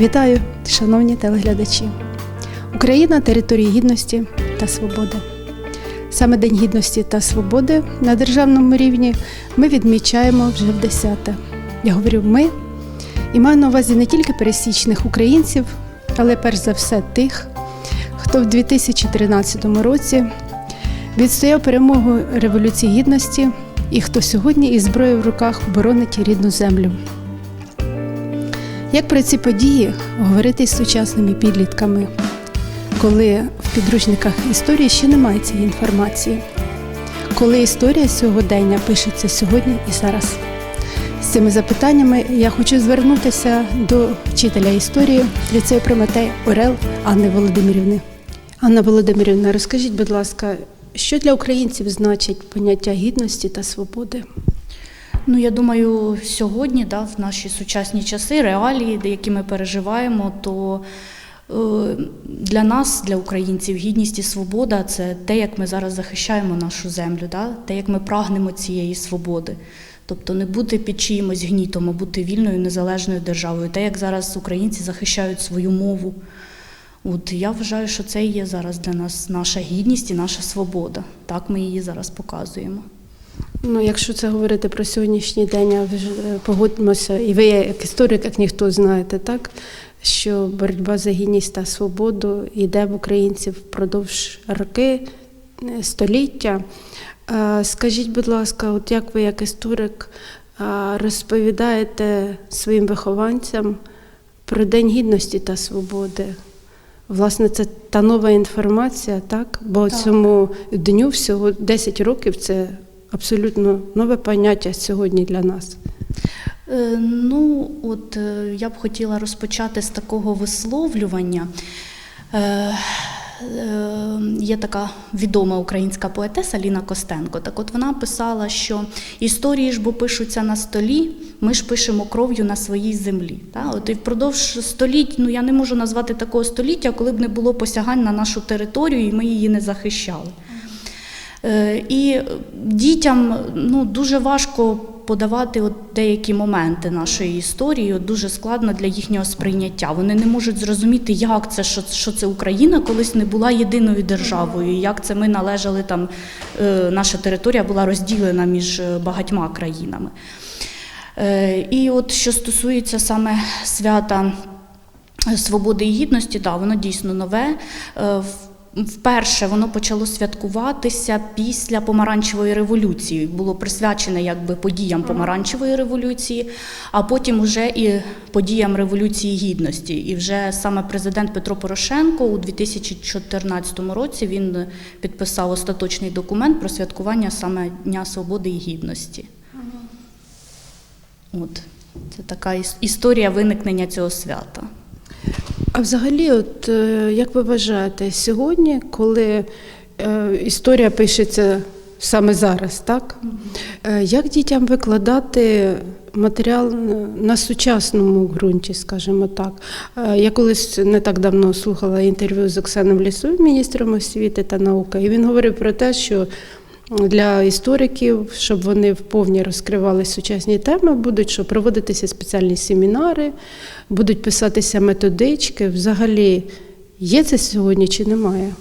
Вітаю, шановні телеглядачі! Україна територія гідності та свободи. Саме День гідності та свободи на державному рівні ми відмічаємо вже в десяте. Я говорю ми і маю на увазі не тільки пересічних українців, але перш за все тих, хто в 2013 році відстояв перемогу Революції Гідності і хто сьогодні із зброєю в руках боронить рідну землю. Як про ці події говорити з сучасними підлітками, коли в підручниках історії ще немає цієї інформації, коли історія сьогодення пишеться сьогодні і зараз? З цими запитаннями я хочу звернутися до вчителя історії ліцею Прометей Орел Анни Володимирівни. Анна Володимирівна, розкажіть, будь ласка, що для українців значить поняття гідності та свободи? Ну, я думаю, сьогодні, да, в наші сучасні часи, реалії, які ми переживаємо, то е, для нас, для українців, гідність і свобода це те, як ми зараз захищаємо нашу землю, да, те, як ми прагнемо цієї свободи. Тобто не бути під чиїмось гнітом, а бути вільною незалежною державою. Те, як зараз українці захищають свою мову. От я вважаю, що це є зараз для нас наша гідність і наша свобода. Так ми її зараз показуємо. Ну, якщо це говорити про сьогоднішній день, а ви ж е, погодимося, і ви як історик, як ніхто знаєте, так що боротьба за гідність та свободу йде в українців впродовж роки, е, століття. Скажіть, будь ласка, от як ви, як історик, розповідаєте своїм вихованцям про День гідності та свободи? Власне, це та нова інформація, так? Бо Так. цьому дню всього 10 років це абсолютно нове поняття сьогодні для нас. Е, Ну, от е, я б хотіла розпочати з такого висловлювання. Е, Є така відома українська поетеса Ліна Костенко. Так от вона писала, що історії ж бо пишуться на столі, ми ж пишемо кров'ю на своїй землі. Та? От і впродовж століть, ну я не можу назвати такого століття, коли б не було посягань на нашу територію, і ми її не захищали. Е, І дітям ну, дуже важко подавати от деякі моменти нашої історії, от дуже складно для їхнього сприйняття. Вони не можуть зрозуміти, як це, що, що це Україна колись не була єдиною державою, як це ми належали там, е, наша територія була розділена між е, багатьма країнами. І от що стосується саме свята свободи і гідності, да, воно дійсно нове. Вперше воно почало святкуватися після помаранчевої революції. Було присвячене якби подіям помаранчевої революції, а потім уже і подіям революції гідності. І вже саме президент Петро Порошенко у 2014 році він підписав остаточний документ про святкування саме Дня свободи і гідності. От це така іс- історія виникнення цього свята. А взагалі, от е, як ви вважаєте, сьогодні, коли е, історія пишеться саме зараз, так? Е, Як дітям викладати матеріал на сучасному ґрунті, скажімо так? Я колись не так давно слухала інтерв'ю з Оксаном Лісовим, міністром освіти та науки, і він говорив про те, що для істориків, щоб вони вповні розкривали сучасні теми, будуть що проводитися спеціальні семінари, будуть писатися методички. Взагалі, є це сьогодні чи немає?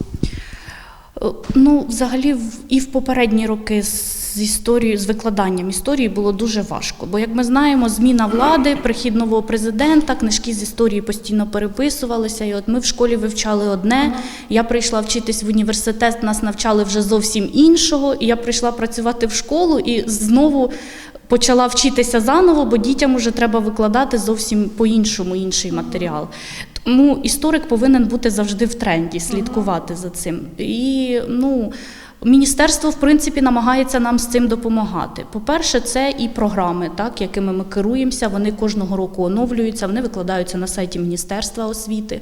Е, Ну, взагалі, і в попередні роки історією, з викладанням історії було дуже важко. Бо, як ми знаємо, зміна влади, прихід нового президента, книжки з історії постійно переписувалися. І от ми в школі вивчали одне. Я прийшла вчитись в університет, нас навчали вже зовсім іншого. І я прийшла працювати в школу і знову почала вчитися заново, бо дітям вже треба викладати зовсім по-іншому інший матеріал. Тому історик повинен бути завжди в тренді, слідкувати за цим. І ну. Міністерство, в принципі, намагається нам з цим допомагати. По-перше, це і програми, так, якими ми керуємося. Вони кожного року оновлюються, вони викладаються на сайті Міністерства освіти.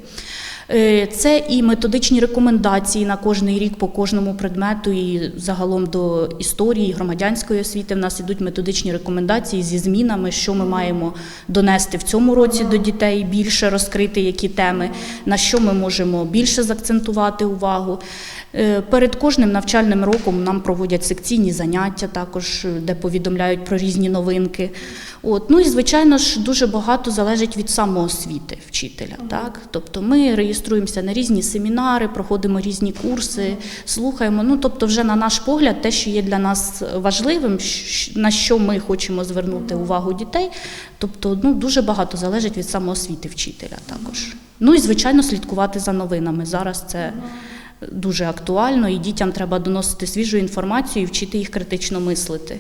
Е, Це і методичні рекомендації на кожний рік по кожному предмету, і загалом до історії, громадянської освіти. В нас ідуть методичні рекомендації зі змінами, що ми маємо донести в цьому році до дітей, більше розкрити які теми, на що ми можемо більше закцентувати увагу. Е, Перед кожним навчальним роком нам проводять секційні заняття, також де повідомляють про різні новинки. От. Ну і звичайно ж дуже багато залежить від самоосвіти вчителя. Так? Тобто ми реєструємося на різні семінари, проходимо різні курси, слухаємо. Ну тобто, вже на наш погляд, те, що є для нас важливим, на що ми хочемо звернути увагу дітей. Тобто, ну дуже багато залежить від самоосвіти вчителя також. Ну і звичайно, слідкувати за новинами. Зараз це дуже актуально, і дітям треба доносити свіжу інформацію і вчити їх критично мислити.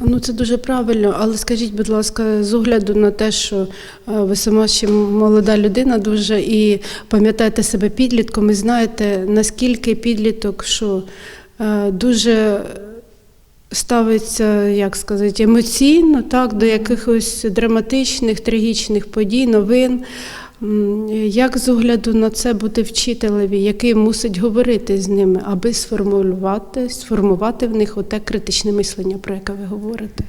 Ну це дуже правильно, але скажіть, будь ласка, з огляду на те, що е, ви сама ще молода людина дуже і пам'ятаєте себе підлітком, і знаєте, наскільки підліток, що е, дуже ставиться, як сказати, емоційно, так, до якихось драматичних, трагічних подій, новин. Як з огляду на це бути вчителеві, який мусить говорити з ними, аби сформулювати, сформувати в них оте критичне мислення, про яке ви говорите?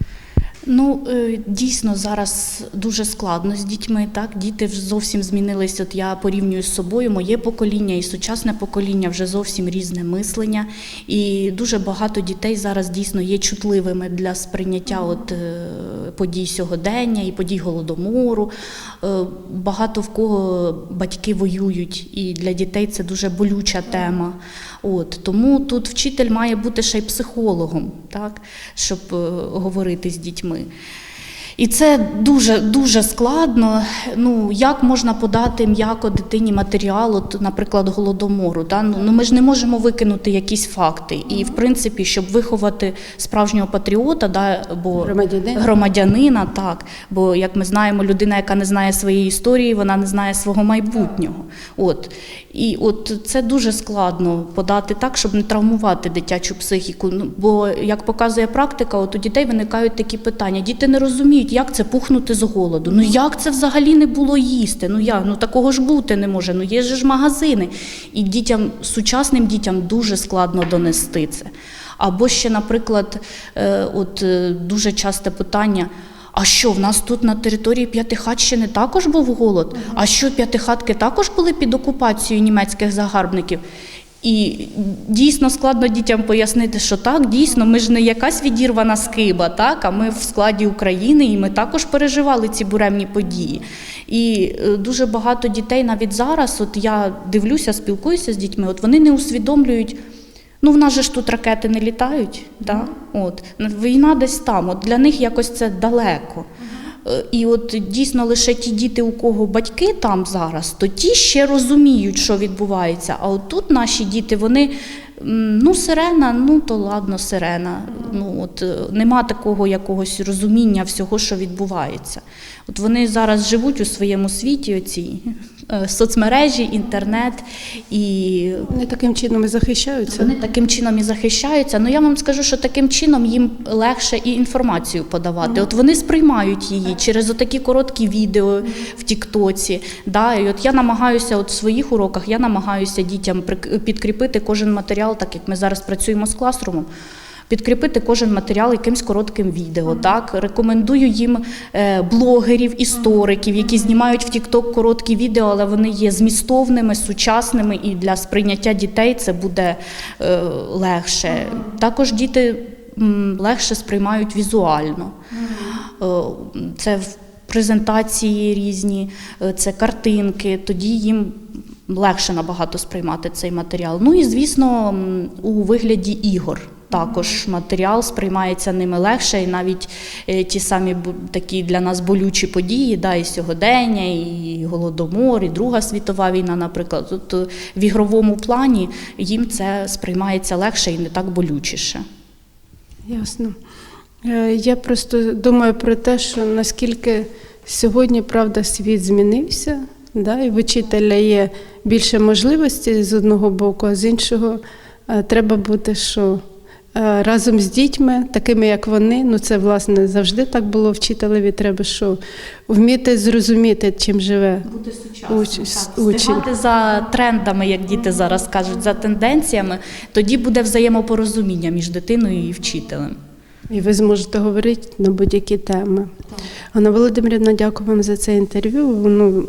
Ну е, дійсно зараз дуже складно з дітьми. Так діти вже зовсім змінились. От я порівнюю з собою. Моє покоління і сучасне покоління вже зовсім різне мислення, і дуже багато дітей зараз дійсно є чутливими для сприйняття от е, подій сьогодення і подій голодомору. Е, Багато в кого батьки воюють, і для дітей це дуже болюча тема. От тому тут вчитель має бути ще й психологом, так щоб говорити з дітьми. 我们。І це дуже дуже складно. Ну як можна подати м'яко дитині матеріал, от, наприклад, голодомору? Да? Ну, ну ми ж не можемо викинути якісь факти. І в принципі, щоб виховати справжнього патріота, да, бо Громадянина. громадянина, так. Бо як ми знаємо, людина, яка не знає своєї історії, вона не знає свого майбутнього. От і от це дуже складно подати так, щоб не травмувати дитячу психіку. Ну, бо як показує практика, от у дітей виникають такі питання. Діти не розуміють, як це пухнути з голоду. Ну як це взагалі не було їсти? Ну як? Ну такого ж бути не може. Ну є ж магазини. І дітям, сучасним дітям дуже складно донести це. Або ще, наприклад, е, от е, дуже часте питання. А що, в нас тут на території П'ятихатщини також був голод? А що п'ятихатки також були під окупацією німецьких загарбників? І дійсно складно дітям пояснити, що так, дійсно, ми ж не якась відірвана скиба, так, а ми в складі України, і ми також переживали ці буремні події. І е, дуже багато дітей навіть зараз, от я дивлюся, спілкуюся з дітьми, от вони не усвідомлюють. Ну, в нас же ж тут ракети не літають, да? от. війна десь там, от для них якось це далеко. Е, І от дійсно лише ті діти, у кого батьки там зараз, то ті ще розуміють, що відбувається. А от тут наші діти, вони ну, сирена, ну то ладно, сирена. Ну от е, нема такого якогось розуміння всього, що відбувається. От вони зараз живуть у своєму світі, оці е, соцмережі, інтернет і Вони таким чином і захищаються. вони таким чином і захищаються. Ну я вам скажу, що таким чином їм легше і інформацію подавати. От вони сприймають її через отакі короткі відео в Тіктоці. Да? І от я намагаюся от в своїх уроках, я намагаюся дітям підкріпити кожен матеріал, так як ми зараз працюємо з класрумом. Підкріпити кожен матеріал якимсь коротким відео. Так рекомендую їм е, блогерів, істориків, які знімають в TikTok короткі відео, але вони є змістовними, сучасними, і для сприйняття дітей це буде е, легше. Також діти легше сприймають візуально. Е, Це в презентації різні, це картинки, тоді їм легше набагато сприймати цей матеріал. Ну і звісно, у вигляді ігор. Також матеріал сприймається ними легше, і навіть е, ті самі такі для нас болючі події, да, і сьогодення, і голодомор, і Друга світова війна, наприклад. Тут е, в ігровому плані їм це сприймається легше і не так болючіше. Ясно. Е, Я просто думаю про те, що наскільки сьогодні, правда, світ змінився, да, і в учителя є більше можливостей з одного боку, а з іншого треба бути, що разом з дітьми, такими як вони, ну це власне завжди так було вчителеві, треба що вміти зрозуміти, чим живе. Бути Уч- сучасним. Уч... За трендами, як діти зараз кажуть, за тенденціями, тоді буде взаємопорозуміння між дитиною і вчителем. І ви зможете говорити на будь-які теми. Анна Володимирівна, дякую вам за це інтерв'ю. Воно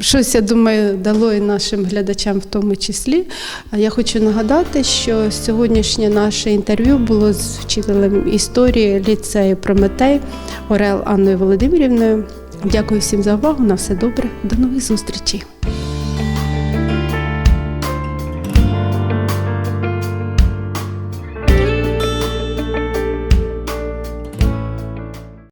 щось, я думаю, дало і нашим глядачам в тому числі. А я хочу нагадати, що сьогоднішнє наше інтерв'ю було з вчителем історії ліцею Прометей Орел Анною Володимирівною. Дякую всім за увагу. На все добре. До нових зустрічей.